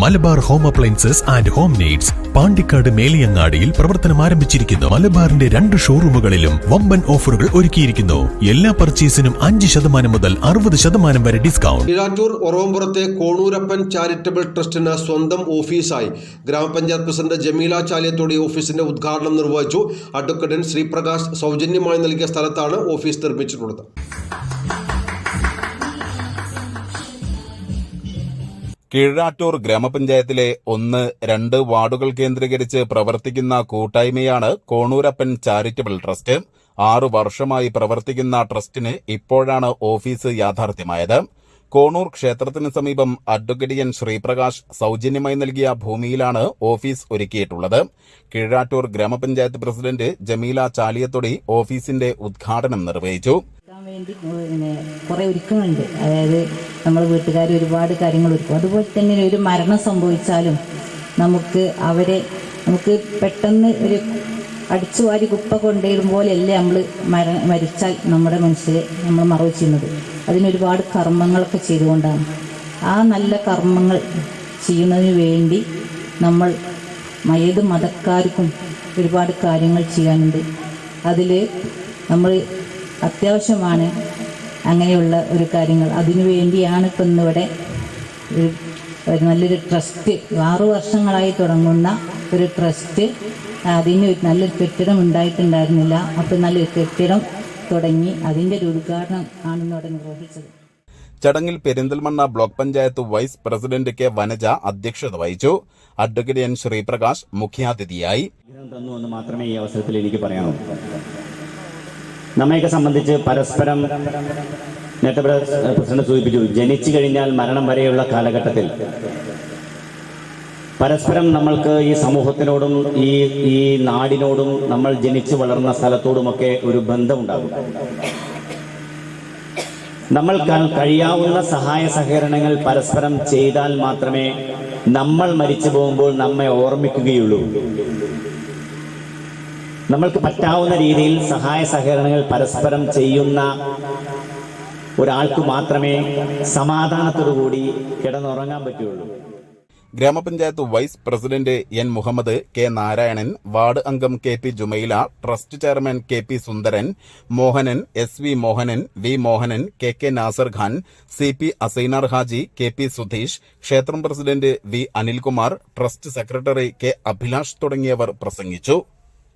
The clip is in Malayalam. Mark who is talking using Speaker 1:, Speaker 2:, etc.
Speaker 1: Malabar home appliances and home needs Pandikkad മേലിയങ്ങാടിയിൽ പ്രവർത്തനം ആരംഭിച്ചിരിക്കുന്നു. മലബാറിന്റെ രണ്ട് ഷോറൂമുകളിലും വമ്പൻ ഓഫറുകൾ ഒരുക്കിയിരിക്കുന്നു. എല്ലാ പർച്ചേസിനും അഞ്ച് ശതമാനം മുതൽ അറുപത് ശതമാനം വരെ ഡിസ്കൗണ്ട്.
Speaker 2: കീഴാറ്റൂർ ഒറവമ്പുറത്തെ കോണൂരപ്പൻ ചാരിറ്റബിൾ ട്രസ്റ്റിന് സ്വന്തം ഓഫീസായി. ഗ്രാമപഞ്ചായത്ത് പ്രസിഡന്റ് ജമീല ചാലിയത്തോടെ ഓഫീസിന്റെ ഉദ്ഘാടനം നിർവഹിച്ചു. അടുക്കടൻ ശ്രീപ്രകാശ് സൗജന്യമായി നൽകിയ സ്ഥലത്താണ് ഓഫീസ് നിർമ്മിച്ചിട്ടുള്ളത്.
Speaker 3: കീഴാറ്റൂർ ഗ്രാമപഞ്ചായത്തിലെ ഒന്ന് രണ്ട് വാർഡുകൾ കേന്ദ്രീകരിച്ച് പ്രവർത്തിക്കുന്ന കൂട്ടായ്മയാണ് കോണൂരപ്പൻ ചാരിറ്റബിൾ ട്രസ്റ്റ്. ആറു വർഷമായി പ്രവർത്തിക്കുന്ന ട്രസ്റ്റിന് ഇപ്പോഴാണ് ഓഫീസ് യാഥാർത്ഥ്യമായത്. കോണൂർ ക്ഷേത്രത്തിന് സമീപം അഡ്വക്കേറ്റ് എൻ ശ്രീപ്രകാശ് സൌജന്യമായി നൽകിയ ഭൂമിയിലാണ് ഓഫീസ് ഒരുക്കിയിട്ടുള്ളത്. കീഴാറ്റൂർ ഗ്രാമപഞ്ചായത്ത് പ്രസിഡന്റ് ജമീല ചാലിയത്തൊടി ഓഫീസിന്റെ ഉദ്ഘാടനം നിർവഹിച്ചു.
Speaker 4: വേണ്ടി പിന്നെ കുറേ ഒരുക്കങ്ങളുണ്ട് അതായത് നമ്മൾ വീട്ടുകാർ ഒരുപാട് കാര്യങ്ങൾ ഒരുക്കും. അതുപോലെ തന്നെ ഒരു മരണം സംഭവിച്ചാലും നമുക്ക് അവരെ നമുക്ക് പെട്ടെന്ന് ഒരു അടിച്ചു വാരി കുപ്പ കൊണ്ടുവരും പോലെയല്ലേ നമ്മൾ മര മരിച്ചാൽ നമ്മുടെ മനസ്സിലെ നമ്മൾ മറവ് ചെയ്യുന്നത്. അതിനൊരുപാട് കർമ്മങ്ങളൊക്കെ ചെയ്തുകൊണ്ടാണ്. ആ നല്ല കർമ്മങ്ങൾ ചെയ്യുന്നതിന് വേണ്ടി നമ്മൾ ഏത് മതക്കാർക്കും ഒരുപാട് കാര്യങ്ങൾ ചെയ്യാനുണ്ട്. അതിൽ നമ്മൾ അത്യാവശ്യമാണ് അങ്ങനെയുള്ള ഒരു കാര്യങ്ങൾ. അതിനു വേണ്ടിയാണ് ഇപ്പം ഇന്നിവിടെ ഒരു നല്ലൊരു ട്രസ്റ്റ് ആറു വർഷങ്ങളായി തുടങ്ങുന്ന ഒരു ട്രസ്റ്റ് അതിന് ഒരു നല്ലൊരു കെട്ടിടം ഉണ്ടായിട്ടുണ്ടായിരുന്നില്ല. അപ്പോൾ നല്ലൊരു കെട്ടിടം തുടങ്ങി അതിന്റെ ഒരു ഉദ്ഘാടനം ആണെന്ന് അവിടെ നിർവഹിച്ചത്.
Speaker 3: ചടങ്ങിൽ Perinthalmanna block panchayat vice president K Vanaja അധ്യക്ഷത വഹിച്ചു. അഡ്വക്കേറ്റ് എൻ ശ്രീപ്രകാശ് മുഖ്യാതിഥിയായി.
Speaker 5: തന്നു എന്ന് മാത്രമേ ഈ അവസരത്തിൽ എനിക്ക് പറയാനുള്ളൂ. നമ്മയൊക്കെ സംബന്ധിച്ച് പരസ്പരം നേരത്തെ പ്രസിഡന്റ് സൂചിപ്പിച്ചു ജനിച്ചു കഴിഞ്ഞാൽ മരണം വരെയുള്ള കാലഘട്ടത്തിൽ പരസ്പരം നമ്മൾക്ക് ഈ സമൂഹത്തിനോടും ഈ ഈ നാടിനോടും നമ്മൾ ജനിച്ചു വളർന്ന സ്ഥലത്തോടുമൊക്കെ ഒരു ബന്ധമുണ്ടാകും. നമ്മൾ കഴിയാവുന്ന സഹായ സഹകരണങ്ങൾ പരസ്പരം ചെയ്താൽ മാത്രമേ നമ്മൾ മരിച്ചു പോകുമ്പോൾ നമ്മെ ഓർമ്മിക്കുകയുള്ളൂ. നമ്മൾക്ക് പറ്റാവുന്ന രീതിയിൽ സഹായ സഹകരണങ്ങൾ പരസ്പരം ചെയ്യുന്ന ഒരാൾക്ക് മാത്രമേ സമാധാനത്തോടുകൂടി കിടന്നുറങ്ങാൻ പറ്റുള്ളൂ.
Speaker 3: Grama panchayat vice president N Muhammad K Narayanan ward അംഗം K P Jumaila trust chairman K P Sundaran Mohanan S V Mohanan V Mohanan K K Nasar Khan C P Asainar Haji K P Sudheesh ക്ഷേത്രം president V Anilkumar trust secretary K Abhilash തുടങ്ങിയവർ പ്രസംഗിച്ചു.